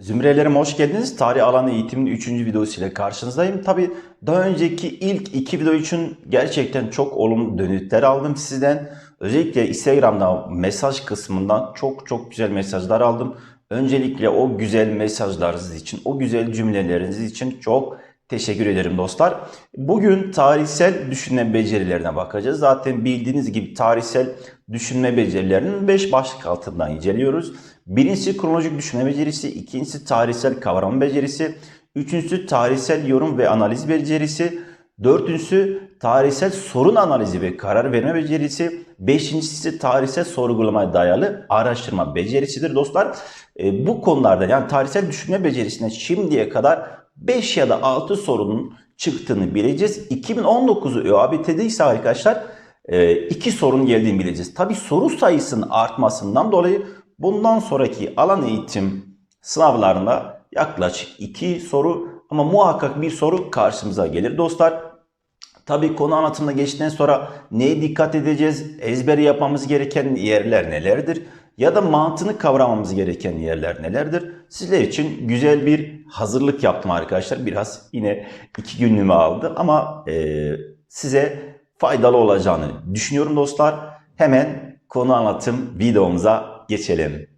Zümrelerim hoş geldiniz. Tarih alanı eğitiminin 3. videosu ile karşınızdayım. Tabi daha önceki ilk iki video için gerçekten çok olumlu dönütler aldım sizden. Özellikle Instagram'da mesaj kısmından çok çok güzel mesajlar aldım. Öncelikle o güzel mesajlarınız için, o güzel cümleleriniz için çok teşekkür ederim dostlar. Bugün tarihsel düşünme becerilerine bakacağız. Zaten bildiğiniz gibi tarihsel düşünme becerilerinin 5 başlık altından inceliyoruz. Birincisi kronolojik düşünme becerisi, ikincisi tarihsel kavram becerisi, üçüncüsü tarihsel yorum ve analiz becerisi, dördüncüsü tarihsel sorun analizi ve karar verme becerisi, beşincisi tarihsel sorgulamaya dayalı araştırma becerisidir dostlar. E, bu konularda yani tarihsel düşünme becerisine şimdiye kadar 5 ya da 6 sorunun çıktığını bileceğiz. 2019'u ÖABT'de ise arkadaşlar 2 sorun geldiğini bileceğiz. Tabi soru sayısının artmasından dolayı bundan sonraki alan eğitim sınavlarında yaklaşık 2 soru ama muhakkak bir soru karşımıza gelir dostlar. Tabii konu anlatımına geçtikten sonra neye dikkat edeceğiz? Ezberi yapmamız gereken yerler nelerdir? Ya da mantığını kavramamız gereken yerler nelerdir? Sizler için güzel bir hazırlık yaptım arkadaşlar. Biraz yine iki günlüğümü aldı ama e, size faydalı olacağını düşünüyorum dostlar. Hemen konu anlatım videomuza geçelim.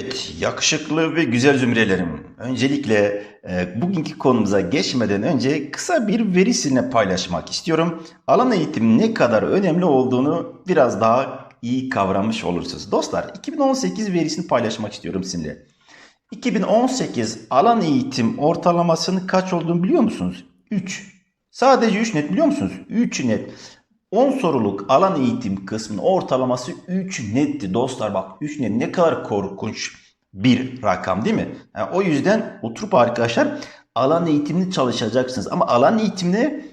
Evet, yakışıklı ve güzel zümrelerim. Öncelikle e, bugünkü konumuza geçmeden önce kısa bir veri sizinle paylaşmak istiyorum. Alan eğitim ne kadar önemli olduğunu biraz daha iyi kavramış olursunuz. Dostlar 2018 verisini paylaşmak istiyorum sizinle. 2018 alan eğitim ortalamasının kaç olduğunu biliyor musunuz? 3. Sadece 3 net biliyor musunuz? 3 net. 10 soruluk alan eğitim kısmının ortalaması 3 netti dostlar bak 3 net ne kadar korkunç bir rakam değil mi? Yani o yüzden oturup arkadaşlar alan eğitimini çalışacaksınız ama alan eğitimini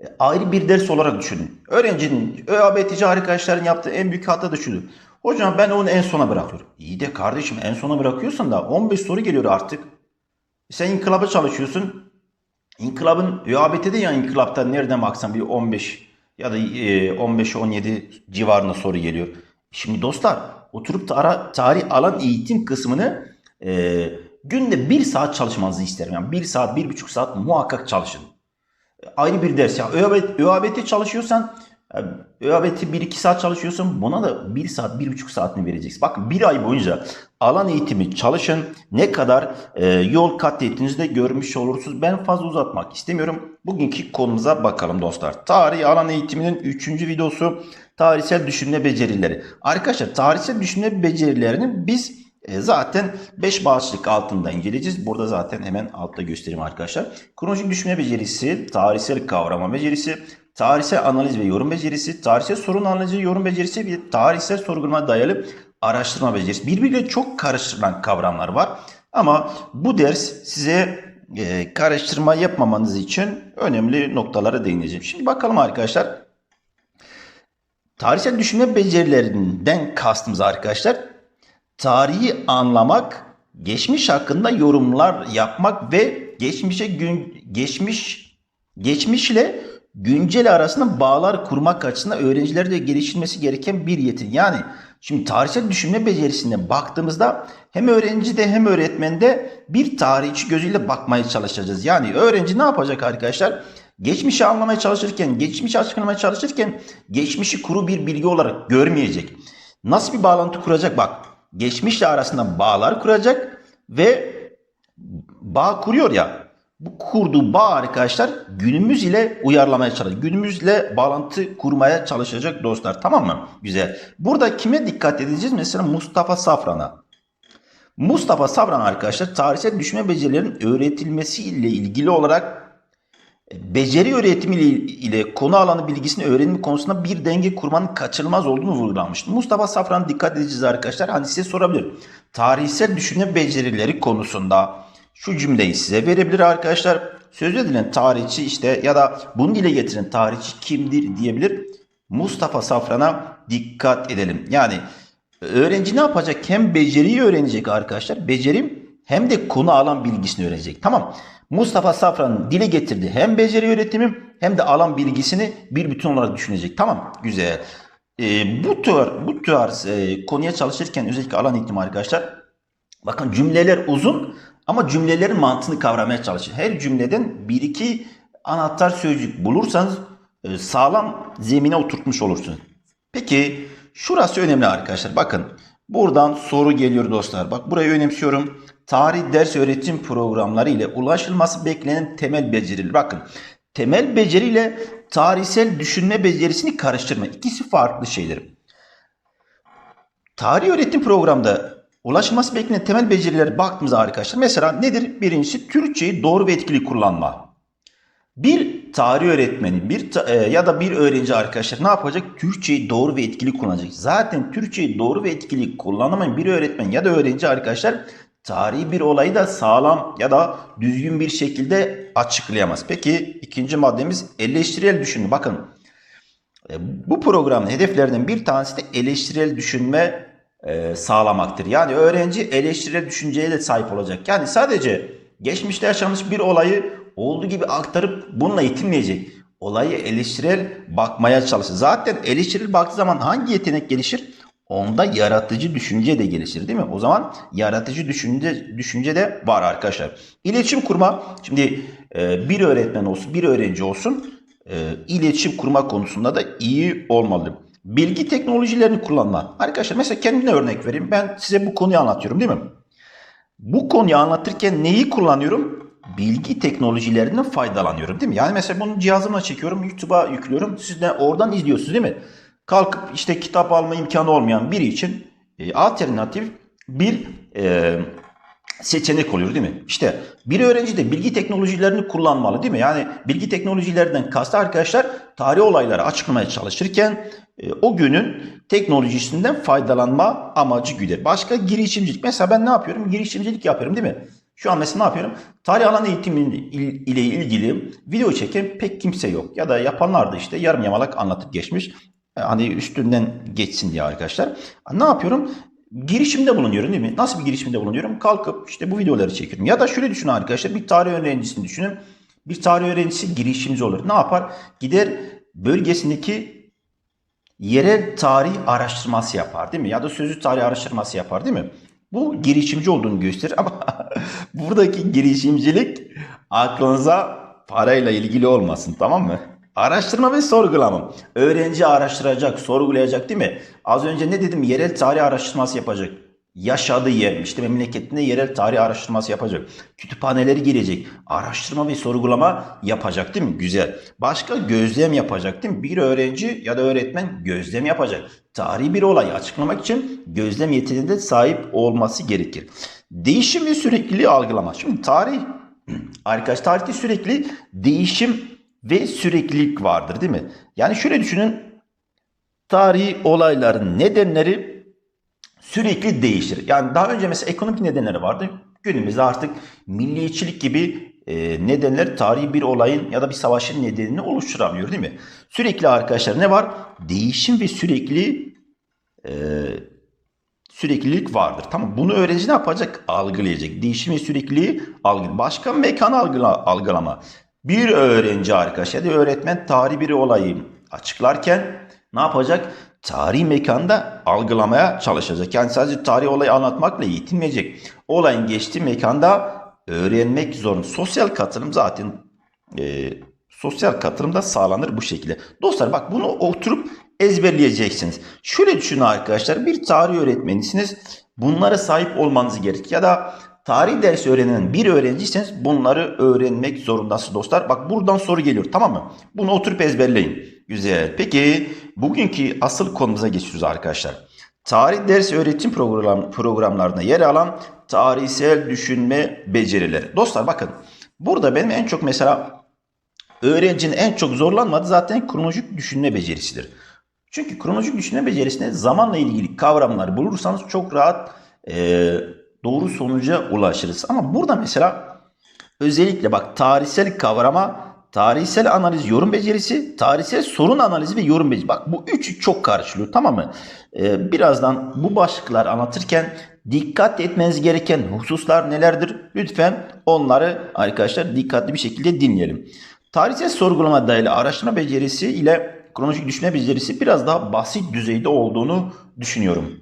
e, ayrı bir ders olarak düşünün. Öğrencinin ÖABTC arkadaşların yaptığı en büyük hata da şudur. Hocam ben onu en sona bırakıyorum. İyi de kardeşim en sona bırakıyorsan da 15 soru geliyor artık. Sen inkılaba çalışıyorsun. İnkılabın ÖABT'de ya inkılaptan nereden baksan bir 15 ya da 15-17 civarında soru geliyor. Şimdi dostlar oturup da ara, tarih alan eğitim kısmını e, günde bir saat çalışmanızı isterim. Yani bir saat, bir buçuk saat muhakkak çalışın. Ayrı bir ders. Yani ÖABT, ÖABT çalışıyorsan ÖABT 1-2 saat çalışıyorsan buna da 1 saat, 1,5 saatini vereceksin. Bakın bir ay boyunca alan eğitimi çalışın. Ne kadar e, yol kat ettiğinizi de görmüş olursunuz. Ben fazla uzatmak istemiyorum. Bugünkü konumuza bakalım dostlar. Tarih alan eğitiminin 3. videosu tarihsel düşünme becerileri. Arkadaşlar tarihsel düşünme becerilerini biz e, zaten 5 başlık altında inceleyeceğiz. Burada zaten hemen altta göstereyim arkadaşlar. Kronolojik düşünme becerisi, tarihsel kavrama becerisi, tarihsel analiz ve yorum becerisi, tarihsel sorun analizi yorum becerisi ve tarihsel sorgulama dayalı araştırma becerisi. Birbiriyle çok karıştırılan kavramlar var. Ama bu ders size e, karıştırma yapmamanız için önemli noktalara değineceğim. Şimdi bakalım arkadaşlar. Tarihsel düşünme becerilerinden kastımız arkadaşlar tarihi anlamak, geçmiş hakkında yorumlar yapmak ve geçmişe gün geçmiş geçmişle güncel arasında bağlar kurmak açısından öğrencilerde geliştirilmesi gereken bir yetin. Yani şimdi tarihsel düşünme becerisine baktığımızda hem öğrencide hem öğretmende bir tarihçi gözüyle bakmaya çalışacağız. Yani öğrenci ne yapacak arkadaşlar? Geçmişi anlamaya çalışırken, geçmişi açıklamaya çalışırken geçmişi kuru bir bilgi olarak görmeyecek. Nasıl bir bağlantı kuracak? Bak geçmişle arasında bağlar kuracak ve bağ kuruyor ya. Bu kurduğu bağ arkadaşlar günümüz ile uyarlamaya çalışacak. Günümüzle bağlantı kurmaya çalışacak dostlar. Tamam mı? Güzel. Burada kime dikkat edeceğiz? Mesela Mustafa Safran'a. Mustafa Safran arkadaşlar tarihsel düşme becerilerinin öğretilmesi ile ilgili olarak beceri öğretimi ile konu alanı bilgisini öğrenimi konusunda bir denge kurmanın kaçınılmaz olduğunu vurgulamıştı. Mustafa Safran dikkat edeceğiz arkadaşlar. Hani size sorabilir. Tarihsel düşünme becerileri konusunda şu cümleyi size verebilir arkadaşlar. Söz edilen tarihçi işte ya da bunu dile getiren tarihçi kimdir diyebilir. Mustafa Safran'a dikkat edelim. Yani öğrenci ne yapacak? Hem beceriyi öğrenecek arkadaşlar. Becerim hem de konu alan bilgisini öğrenecek. Tamam. Mustafa Safran'ın dile getirdi hem beceri öğretimi hem de alan bilgisini bir bütün olarak düşünecek. Tamam. Güzel. E, bu tür bu tür e, konuya çalışırken özellikle alan eğitimi arkadaşlar Bakın cümleler uzun ama cümlelerin mantığını kavramaya çalışın. Her cümleden bir iki anahtar sözcük bulursanız e, sağlam zemine oturtmuş olursunuz. Peki şurası önemli arkadaşlar. Bakın buradan soru geliyor dostlar. Bak burayı önemsiyorum. Tarih ders öğretim programları ile ulaşılması beklenen temel beceriler. Bakın temel beceri ile tarihsel düşünme becerisini karıştırma. İkisi farklı şeyler. Tarih öğretim programda ulaşılması beklenen temel becerilere baktığımızda arkadaşlar mesela nedir? Birincisi Türkçeyi doğru ve etkili kullanma. Bir tarih öğretmeni bir ta- e, ya da bir öğrenci arkadaşlar ne yapacak? Türkçeyi doğru ve etkili kullanacak. Zaten Türkçeyi doğru ve etkili kullanamayan bir öğretmen ya da öğrenci arkadaşlar tarihi bir olayı da sağlam ya da düzgün bir şekilde açıklayamaz. Peki ikinci maddemiz eleştirel düşünme. Bakın e, bu programın hedeflerinden bir tanesi de eleştirel düşünme sağlamaktır. Yani öğrenci eleştirel düşünceye de sahip olacak. Yani sadece geçmişte yaşanmış bir olayı olduğu gibi aktarıp bununla yetinmeyecek. Olayı eleştirel bakmaya çalışır. Zaten eleştirel baktığı zaman hangi yetenek gelişir? Onda yaratıcı düşünce de gelişir değil mi? O zaman yaratıcı düşünce düşünce de var arkadaşlar. İletişim kurma. Şimdi e, bir öğretmen olsun, bir öğrenci olsun e, iletişim kurma konusunda da iyi olmalı. Bilgi teknolojilerini kullanma. Arkadaşlar mesela kendine örnek vereyim. Ben size bu konuyu anlatıyorum değil mi? Bu konuyu anlatırken neyi kullanıyorum? Bilgi teknolojilerinden faydalanıyorum değil mi? Yani mesela bunu cihazımla çekiyorum, YouTube'a yüklüyorum. Siz de oradan izliyorsunuz değil mi? Kalkıp işte kitap alma imkanı olmayan biri için e, alternatif bir e, seçenek oluyor değil mi? İşte bir öğrenci de bilgi teknolojilerini kullanmalı değil mi? Yani bilgi teknolojilerinden kastı arkadaşlar tarih olayları açıklamaya çalışırken e, o günün teknolojisinden faydalanma amacı güder. Başka girişimcilik. Mesela ben ne yapıyorum? Girişimcilik yapıyorum değil mi? Şu an mesela ne yapıyorum? Tarih alan eğitimi ile ilgili video çeken pek kimse yok. Ya da yapanlar da işte yarım yamalak anlatıp geçmiş. E, Hani üstünden geçsin diye arkadaşlar. Ne yapıyorum? Girişimde bulunuyorum değil mi? Nasıl bir girişimde bulunuyorum? Kalkıp işte bu videoları çekiyorum. Ya da şöyle düşünün arkadaşlar bir tarih öğrencisini düşünün. Bir tarih öğrencisi girişimci olur. Ne yapar? Gider bölgesindeki yerel tarih araştırması yapar değil mi? Ya da sözlü tarih araştırması yapar değil mi? Bu girişimci olduğunu gösterir ama buradaki girişimcilik aklınıza parayla ilgili olmasın tamam mı? Araştırma ve sorgulama. Öğrenci araştıracak, sorgulayacak değil mi? Az önce ne dedim? Yerel tarih araştırması yapacak. Yaşadığı yer, işte memleketinde yerel tarih araştırması yapacak. Kütüphaneleri girecek. Araştırma ve sorgulama yapacak değil mi? Güzel. Başka gözlem yapacak değil mi? Bir öğrenci ya da öğretmen gözlem yapacak. Tarihi bir olayı açıklamak için gözlem yeteneğine sahip olması gerekir. Değişim ve sürekliliği algılama. Şimdi tarih, arkadaş tarihte sürekli değişim ve süreklilik vardır değil mi? Yani şöyle düşünün. Tarihi olayların nedenleri sürekli değişir. Yani daha önce mesela ekonomik nedenleri vardı. Günümüzde artık milliyetçilik gibi e, nedenler tarihi bir olayın ya da bir savaşın nedenini oluşturamıyor değil mi? Sürekli arkadaşlar ne var? Değişim ve sürekli e, süreklilik vardır. Tamam bunu öğrenci ne yapacak? Algılayacak. Değişim ve sürekliliği algı. Başka mekan algıla, algılama. Bir öğrenci arkadaş ya da öğretmen tarihi bir olayı açıklarken ne yapacak? Tarihi mekanda algılamaya çalışacak. Yani sadece tarihi olayı anlatmakla yetinmeyecek. Olayın geçtiği mekanda öğrenmek zorunda. Sosyal katılım zaten e, sosyal katılım da sağlanır bu şekilde. Dostlar bak bunu oturup ezberleyeceksiniz. Şöyle düşünün arkadaşlar bir tarih öğretmenisiniz. Bunlara sahip olmanız gerek. Ya da tarih dersi öğrenen bir öğrenciyseniz bunları öğrenmek zorundasınız dostlar. Bak buradan soru geliyor tamam mı? Bunu oturup ezberleyin. Güzel. Peki bugünkü asıl konumuza geçiyoruz arkadaşlar. Tarih ders öğretim program, programlarında yer alan tarihsel düşünme becerileri. Dostlar bakın burada benim en çok mesela öğrencinin en çok zorlanmadığı zaten kronolojik düşünme becerisidir. Çünkü kronolojik düşünme becerisinde zamanla ilgili kavramları bulursanız çok rahat e, doğru sonuca ulaşırız. Ama burada mesela özellikle bak tarihsel kavrama, tarihsel analiz, yorum becerisi, tarihsel sorun analizi ve yorum becerisi. Bak bu üçü çok karşılıyor tamam mı? Ee, birazdan bu başlıklar anlatırken dikkat etmeniz gereken hususlar nelerdir? Lütfen onları arkadaşlar dikkatli bir şekilde dinleyelim. Tarihsel sorgulama dayalı araştırma becerisi ile kronolojik düşünme becerisi biraz daha basit düzeyde olduğunu düşünüyorum.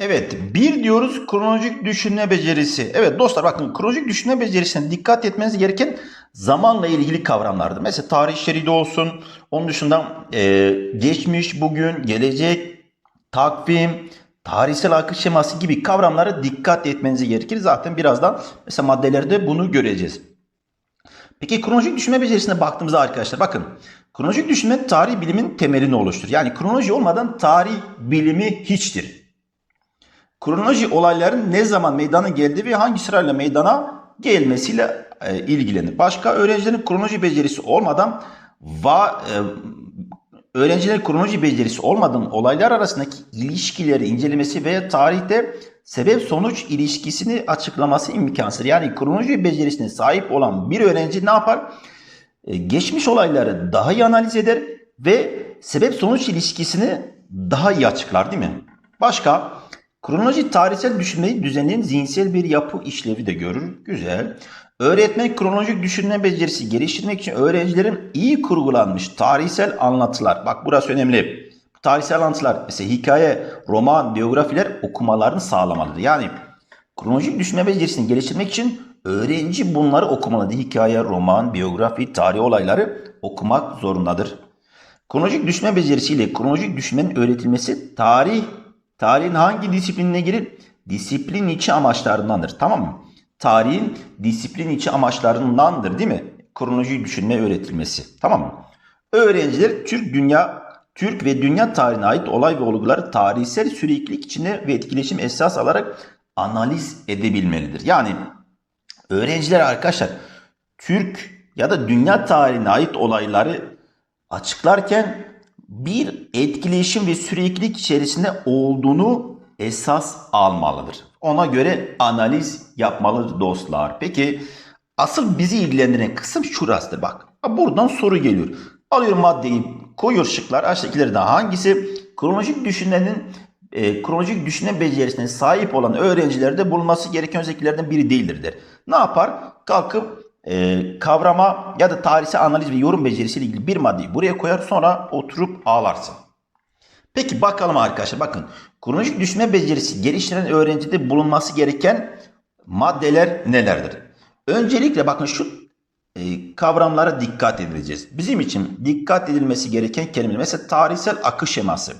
Evet, bir diyoruz kronolojik düşünme becerisi. Evet dostlar bakın kronolojik düşünme becerisine dikkat etmeniz gereken zamanla ilgili kavramlardır. Mesela tarih şeridi olsun, onun dışında e, geçmiş, bugün, gelecek, takvim, tarihsel akış şeması gibi kavramlara dikkat etmeniz gerekir. Zaten birazdan mesela maddelerde bunu göreceğiz. Peki kronolojik düşünme becerisine baktığımızda arkadaşlar bakın kronolojik düşünme tarih bilimin temelini oluşturur. Yani kronoloji olmadan tarih bilimi hiçtir. Kronoloji olayların ne zaman meydana geldiği ve hangi sırayla meydana gelmesiyle e, ilgilenir. Başka öğrencilerin kronoloji becerisi olmadan va, e, öğrencilerin kronoloji becerisi olmadan olaylar arasındaki ilişkileri incelemesi veya tarihte sebep sonuç ilişkisini açıklaması imkansız. Yani kronoloji becerisine sahip olan bir öğrenci ne yapar? E, geçmiş olayları daha iyi analiz eder ve sebep sonuç ilişkisini daha iyi açıklar değil mi? Başka kronoloji tarihsel düşünmeyi düzenleyen zihinsel bir yapı işlevi de görür. Güzel. Öğretmen kronolojik düşünme becerisi geliştirmek için öğrencilerin iyi kurgulanmış tarihsel anlatılar. Bak burası önemli. Tarihsel anlatılar mesela hikaye, roman, biyografiler okumalarını sağlamalıdır. Yani kronolojik düşünme becerisini geliştirmek için öğrenci bunları okumalıdır. Hikaye, roman, biyografi, tarih olayları okumak zorundadır. Kronolojik düşünme becerisiyle kronolojik düşünmenin öğretilmesi tarih, tarihin hangi disiplinine girir? Disiplin içi amaçlarındandır. Tamam mı? Tarihin disiplin içi amaçlarındandır değil mi? Kronoloji düşünme öğretilmesi. Tamam mı? Öğrenciler Türk dünya Türk ve dünya tarihine ait olay ve olguları tarihsel süreklilik içinde ve etkileşim esas alarak analiz edebilmelidir. Yani öğrenciler arkadaşlar Türk ya da dünya tarihine ait olayları açıklarken bir etkileşim ve süreklilik içerisinde olduğunu esas almalıdır. Ona göre analiz yapmalıdır dostlar. Peki asıl bizi ilgilendiren kısım şurasıdır bak. Buradan soru geliyor. Alıyor maddeyi koyuyor şıklar. Aşağıdakilerden hangisi kronolojik düşünmenin e, kronolojik düşünme becerisine sahip olan öğrencilerde bulunması gereken özelliklerden biri değildir der. Ne yapar? Kalkıp e, kavrama ya da tarihsel analiz ve yorum becerisiyle ilgili bir maddeyi buraya koyar sonra oturup ağlarsın. Peki bakalım arkadaşlar bakın kronolojik düşünme becerisi geliştiren öğrencide bulunması gereken maddeler nelerdir? Öncelikle bakın şu e, kavramlara dikkat edeceğiz. Bizim için dikkat edilmesi gereken kelimeler mesela tarihsel akış şeması.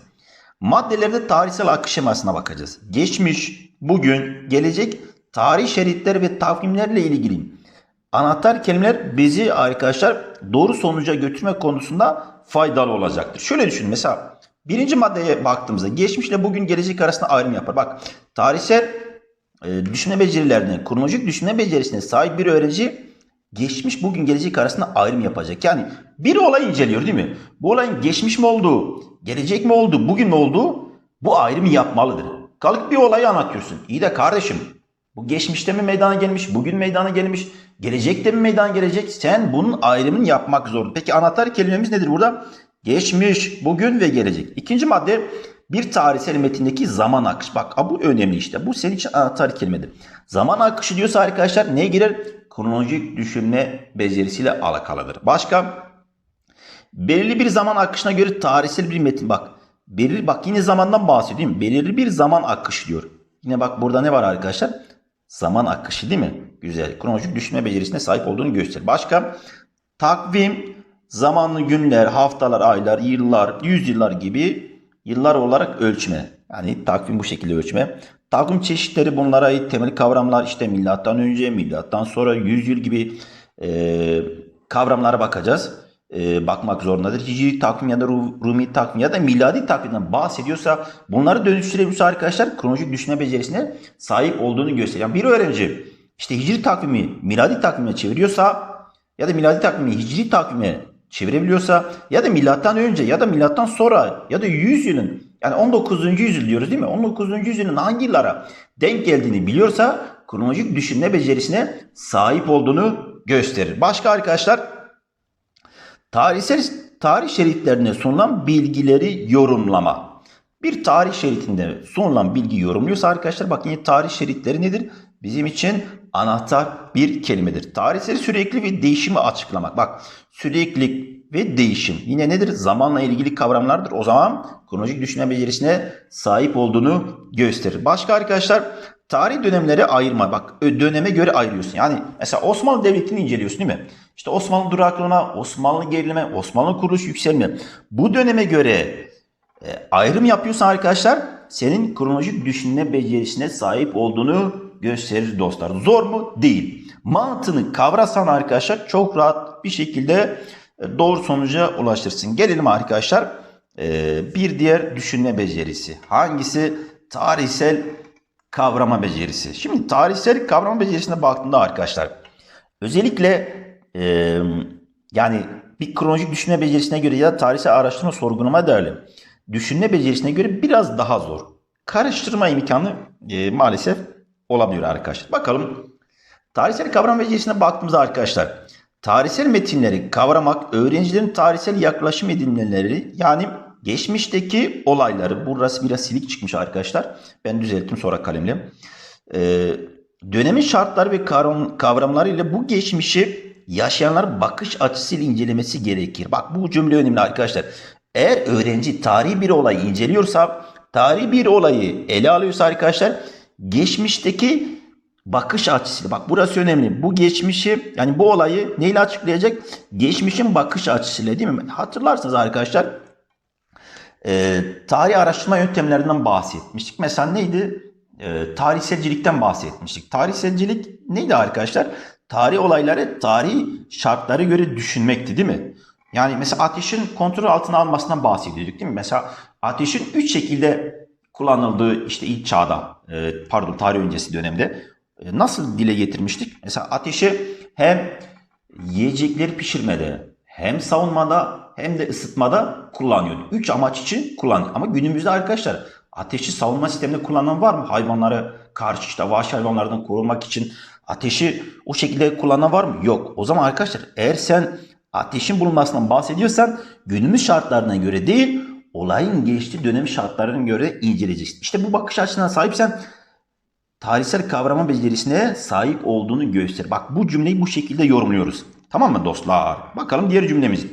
Maddelerde tarihsel akış şemasına bakacağız. Geçmiş, bugün, gelecek tarih şeritleri ve takvimlerle ilgili anahtar kelimeler bizi arkadaşlar doğru sonuca götürme konusunda faydalı olacaktır. Şöyle düşünün mesela birinci maddeye baktığımızda geçmişle bugün gelecek arasında ayrım yapar. Bak tarihsel e, düşünme becerilerine, kronolojik düşünme becerisine sahip bir öğrenci geçmiş bugün gelecek arasında ayrım yapacak. Yani bir olay inceliyor değil mi? Bu olayın geçmiş mi olduğu, gelecek mi olduğu, bugün mü olduğu bu ayrımı yapmalıdır. Kalkıp bir olayı anlatıyorsun. İyi de kardeşim bu geçmişte mi meydana gelmiş, bugün meydana gelmiş, gelecekte mi meydana gelecek? Sen bunun ayrımını yapmak zorunda. Peki anahtar kelimemiz nedir burada? Geçmiş, bugün ve gelecek. İkinci madde bir tarihsel metindeki zaman akışı. Bak bu önemli işte. Bu senin için anahtar kelimedir. Zaman akışı diyorsa arkadaşlar neye girer? Kronolojik düşünme becerisiyle alakalıdır. Başka? Belirli bir zaman akışına göre tarihsel bir metin. Bak belirli bak yine zamandan bahsediyor değil mi? Belirli bir zaman akışı diyor. Yine bak burada ne var arkadaşlar? Zaman akışı değil mi? Güzel. Kronolojik düşünme becerisine sahip olduğunu gösterir. Başka? Takvim, zamanlı günler, haftalar, aylar, yıllar, yüzyıllar gibi yıllar olarak ölçme. Yani takvim bu şekilde ölçme. Takvim çeşitleri bunlara ait temel kavramlar işte milattan önce, milattan sonra 100 yıl gibi e, kavramlara bakacağız. E, bakmak zorundadır. Hicri takvim ya da Rumi takvim ya da miladi takvimden bahsediyorsa bunları dönüştürebiliyorsa arkadaşlar kronolojik düşünme becerisine sahip olduğunu gösteriyor. Yani bir öğrenci işte hicri takvimi miladi takvime çeviriyorsa ya da miladi takvimi hicri takvime çevirebiliyorsa ya da milattan önce ya da milattan sonra ya da 100 yılın yani 19. yüzyıl diyoruz değil mi? 19. yüzyılın hangi yıllara denk geldiğini biliyorsa kronolojik düşünme becerisine sahip olduğunu gösterir. Başka arkadaşlar tarihsel tarih şeritlerine sunulan bilgileri yorumlama. Bir tarih şeritinde sunulan bilgi yorumluyorsa arkadaşlar bak yine tarih şeritleri nedir? Bizim için anahtar bir kelimedir. Tarihsel sürekli ve değişimi açıklamak. Bak süreklilik, ve değişim. Yine nedir? Zamanla ilgili kavramlardır. O zaman kronolojik düşünme becerisine sahip olduğunu gösterir. Başka arkadaşlar tarih dönemleri ayırma. Bak döneme göre ayırıyorsun. Yani mesela Osmanlı Devleti'ni inceliyorsun değil mi? İşte Osmanlı duraklama, Osmanlı gerileme, Osmanlı kuruluş yükselme. Bu döneme göre e, ayrım yapıyorsan arkadaşlar senin kronolojik düşünme becerisine sahip olduğunu gösterir dostlar. Zor mu? Değil. Mantığını kavrasan arkadaşlar çok rahat bir şekilde e, doğru sonuca ulaşırsın. Gelelim arkadaşlar e, bir diğer düşünme becerisi. Hangisi? Tarihsel kavrama becerisi. Şimdi tarihsel kavrama becerisine baktığında arkadaşlar özellikle e, yani bir kronolojik düşünme becerisine göre ya da tarihsel araştırma sorgulama değerli düşünme becerisine göre biraz daha zor. Karıştırma imkanı e, maalesef olabiliyor arkadaşlar. Bakalım tarihsel kavram becerisine baktığımızda arkadaşlar tarihsel metinleri kavramak öğrencilerin tarihsel yaklaşım edinmeleri yani geçmişteki olayları burası biraz silik çıkmış arkadaşlar. Ben düzelttim sonra kalemle. Ee, dönemin şartları ve kavram, kavramları ile bu geçmişi yaşayanlar bakış açısıyla incelemesi gerekir. Bak bu cümle önemli arkadaşlar. Eğer öğrenci tarihi bir olayı inceliyorsa, tarihi bir olayı ele alıyorsa arkadaşlar, geçmişteki bakış açısıyla, bak burası önemli. Bu geçmişi, yani bu olayı neyle açıklayacak? Geçmişin bakış açısıyla değil mi? Hatırlarsınız arkadaşlar, e, tarih araştırma yöntemlerinden bahsetmiştik. Mesela neydi? E, tarihselcilikten bahsetmiştik. Tarihselcilik neydi arkadaşlar? Tarih olayları, tarih şartları göre düşünmekti değil mi? Yani mesela ateşin kontrol altına almasından bahsediyorduk değil mi? Mesela ateşin üç şekilde kullanıldığı işte ilk çağda, e, pardon tarih öncesi dönemde e, nasıl dile getirmiştik? Mesela ateşi hem yiyecekleri pişirmede, hem savunmada hem de ısıtmada kullanıyordu. Üç amaç için kullanıyor. Ama günümüzde arkadaşlar ateşi savunma sisteminde kullanan var mı? Hayvanlara karşı işte vahşi hayvanlardan korunmak için ateşi o şekilde kullanan var mı? Yok. O zaman arkadaşlar eğer sen ateşin bulunmasından bahsediyorsan günümüz şartlarına göre değil olayın geçtiği dönem şartlarına göre inceleyeceksin. İşte bu bakış açısına sahipsen tarihsel kavrama becerisine sahip olduğunu gösterir. Bak bu cümleyi bu şekilde yorumluyoruz. Tamam mı dostlar? Bakalım diğer cümlemiz.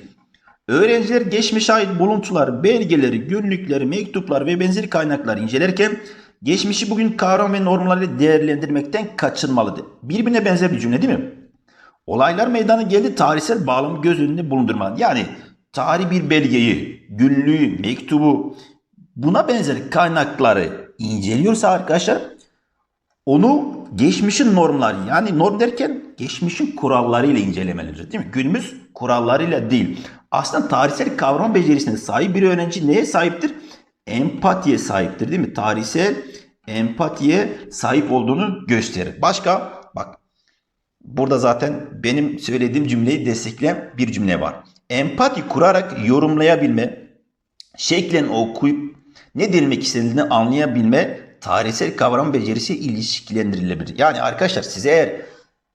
Öğrenciler geçmişe ait buluntular, belgeleri, günlükleri, mektuplar ve benzeri kaynakları incelerken geçmişi bugün kavram ve normlarıyla değerlendirmekten kaçınmalıdır. Birbirine benzer bir cümle değil mi? Olaylar meydana geldi tarihsel bağlamı göz önünde bulundurmalı. Yani tarih bir belgeyi, günlüğü, mektubu buna benzer kaynakları inceliyorsa arkadaşlar onu geçmişin normları yani norm derken geçmişin kurallarıyla incelemelidir değil mi? Günümüz kurallarıyla değil. Aslında tarihsel kavram becerisine sahip bir öğrenci neye sahiptir? Empatiye sahiptir değil mi? Tarihsel empatiye sahip olduğunu gösterir. Başka bak burada zaten benim söylediğim cümleyi destekleyen bir cümle var. Empati kurarak yorumlayabilme, şeklen okuyup ne denilmek istediğini anlayabilme tarihsel kavram becerisi ilişkilendirilebilir. Yani arkadaşlar size eğer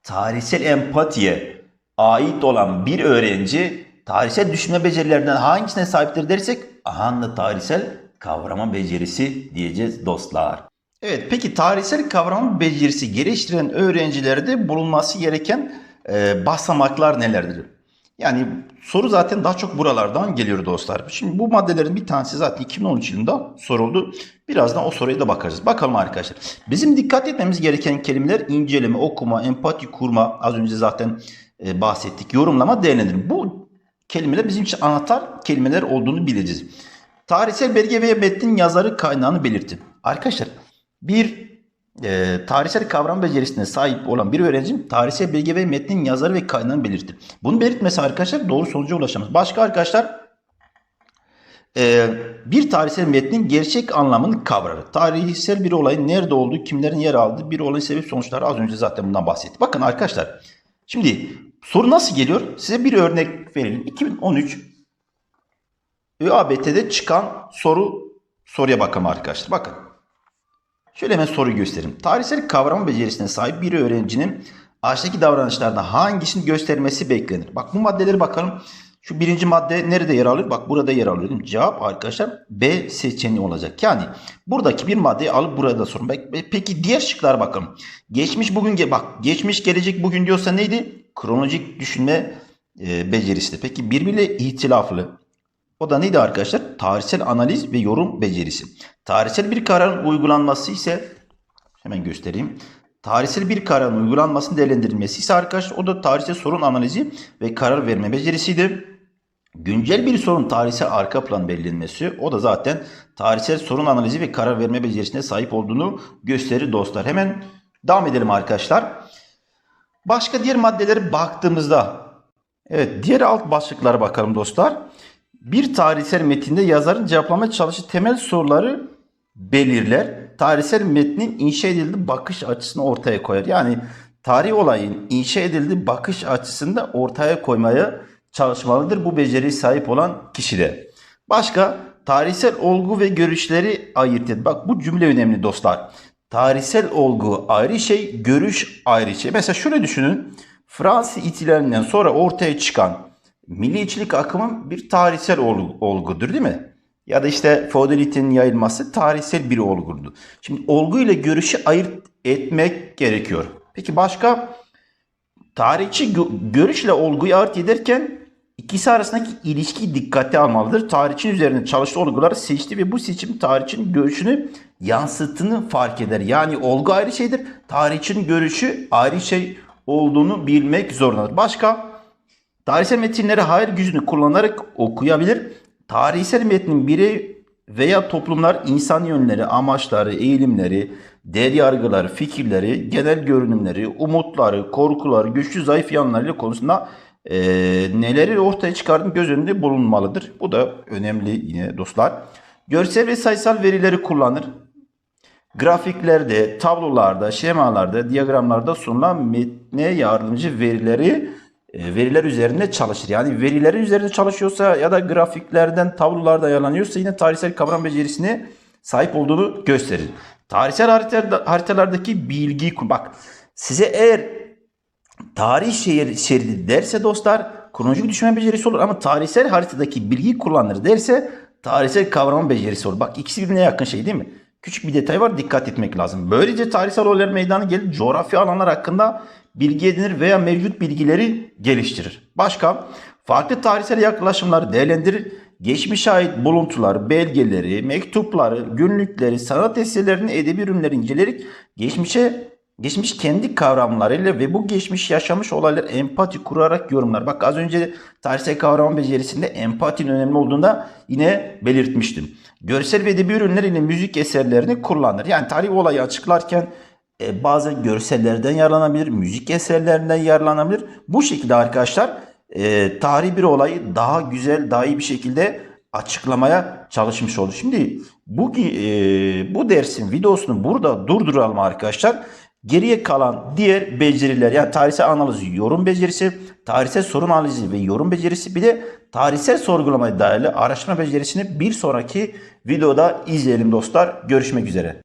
tarihsel empatiye ait olan bir öğrenci tarihsel düşünme becerilerinden hangisine sahiptir dersek aha tarihsel kavrama becerisi diyeceğiz dostlar. Evet peki tarihsel kavrama becerisi geliştiren öğrencilerde bulunması gereken e, basamaklar nelerdir? Yani soru zaten daha çok buralardan geliyor dostlar. Şimdi bu maddelerin bir tanesi zaten 2013 yılında soruldu. Birazdan o soruya da bakarız. Bakalım arkadaşlar. Bizim dikkat etmemiz gereken kelimeler inceleme, okuma, empati kurma. Az önce zaten e, bahsettik. Yorumlama, değerlendirme. Bu kelimeler bizim için anahtar kelimeler olduğunu bileceğiz. Tarihsel belge veya metnin yazarı kaynağını belirtin. Arkadaşlar bir e, tarihsel kavram becerisine sahip olan bir öğrencim tarihsel bilgi ve metnin yazarı ve kaynağını belirtir. Bunu belirtmesi arkadaşlar doğru sonuca ulaşamaz. Başka arkadaşlar e, bir tarihsel metnin gerçek anlamını kavrar. Tarihsel bir olayın nerede olduğu, kimlerin yer aldığı, bir olayın sebep sonuçları az önce zaten bundan bahsettik. Bakın arkadaşlar şimdi soru nasıl geliyor? Size bir örnek verelim. 2013 ÖABT'de çıkan soru soruya bakalım arkadaşlar. Bakın. Şöyle hemen soruyu göstereyim. Tarihsel kavrama becerisine sahip bir öğrencinin aşağıdaki davranışlarda hangisini göstermesi beklenir? Bak bu maddeleri bakalım. Şu birinci madde nerede yer alır? Bak burada yer alıyor? Cevap arkadaşlar B seçeneği olacak. Yani buradaki bir maddeyi alıp burada sorun. Peki diğer şıklara bakalım. Geçmiş bugün bak geçmiş gelecek bugün diyorsa neydi? Kronolojik düşünme e, becerisi de. Peki birbiriyle ihtilaflı. O da neydi arkadaşlar? Tarihsel analiz ve yorum becerisi. Tarihsel bir kararın uygulanması ise hemen göstereyim. Tarihsel bir kararın uygulanmasının değerlendirilmesi ise arkadaşlar o da tarihsel sorun analizi ve karar verme becerisiydi. Güncel bir sorun tarihsel arka plan belirlenmesi o da zaten tarihsel sorun analizi ve karar verme becerisine sahip olduğunu gösterir dostlar. Hemen devam edelim arkadaşlar. Başka diğer maddelere baktığımızda evet diğer alt başlıklara bakalım dostlar. Bir tarihsel metinde yazarın cevaplamaya çalıştığı temel soruları belirler. Tarihsel metnin inşa edildiği bakış açısını ortaya koyar. Yani tarih olayın inşa edildiği bakış açısını da ortaya koymaya çalışmalıdır bu beceriye sahip olan kişi de. Başka tarihsel olgu ve görüşleri ayırt et. Bak bu cümle önemli dostlar. Tarihsel olgu ayrı şey, görüş ayrı şey. Mesela şöyle düşünün. Fransız ihtilalinden sonra ortaya çıkan milliyetçilik akımı bir tarihsel olgu- olgudur değil mi? Ya da işte feodalitenin yayılması tarihsel bir olgudur. Şimdi olgu ile görüşü ayırt etmek gerekiyor. Peki başka tarihçi gö- görüşle olguyu ayırt ederken ikisi arasındaki ilişkiyi dikkate almalıdır. Tarihçinin üzerine çalıştığı olguları seçti ve bu seçim tarihçinin görüşünü yansıttığını fark eder. Yani olgu ayrı şeydir. Tarihçinin görüşü ayrı şey olduğunu bilmek zorundadır. Başka Tarihsel metinleri hayır gücünü kullanarak okuyabilir. Tarihsel metnin birey veya toplumlar insan yönleri, amaçları, eğilimleri, değer yargıları, fikirleri, genel görünümleri, umutları, korkuları, güçlü zayıf yanları konusunda eee, neleri ortaya çıkardığını göz önünde bulunmalıdır. Bu da önemli yine dostlar. Görsel ve sayısal verileri kullanır. Grafiklerde, tablolarda, şemalarda, diyagramlarda sunulan metne yardımcı verileri e, veriler üzerinde çalışır. Yani verilerin üzerinde çalışıyorsa ya da grafiklerden, tablolardan yararlanıyorsa yine tarihsel kavram becerisine sahip olduğunu gösterir. Tarihsel harita- haritalardaki bilgi bak size eğer tarih şehir şeridi derse dostlar kronolojik düşünme becerisi olur ama tarihsel haritadaki bilgiyi kullanır derse tarihsel kavram becerisi olur. Bak ikisi birbirine yakın şey değil mi? Küçük bir detay var dikkat etmek lazım. Böylece tarihsel olaylar meydana gelir coğrafi alanlar hakkında bilgi edinir veya mevcut bilgileri geliştirir. Başka farklı tarihsel yaklaşımları değerlendirir. Geçmişe ait buluntular, belgeleri, mektupları, günlükleri, sanat eserlerini, edebi ürünleri inceleyerek geçmişe Geçmiş kendi kavramlarıyla ve bu geçmiş yaşamış olaylar empati kurarak yorumlar. Bak az önce tarihsel kavram becerisinde empatinin önemli olduğunda yine belirtmiştim. Görsel ve edebi ürünler ile müzik eserlerini kullanır. Yani tarih olayı açıklarken e, bazen görsellerden yararlanabilir, müzik eserlerinden yararlanabilir. Bu şekilde arkadaşlar e, tarihi bir olayı daha güzel, daha iyi bir şekilde açıklamaya çalışmış oldu. Şimdi bu e, bu dersin videosunu burada durduralım arkadaşlar. Geriye kalan diğer beceriler yani tarihsel analiz, yorum becerisi, tarihsel sorun analizi ve yorum becerisi bir de tarihsel sorgulamaya dayalı araştırma becerisini bir sonraki videoda izleyelim dostlar. Görüşmek üzere.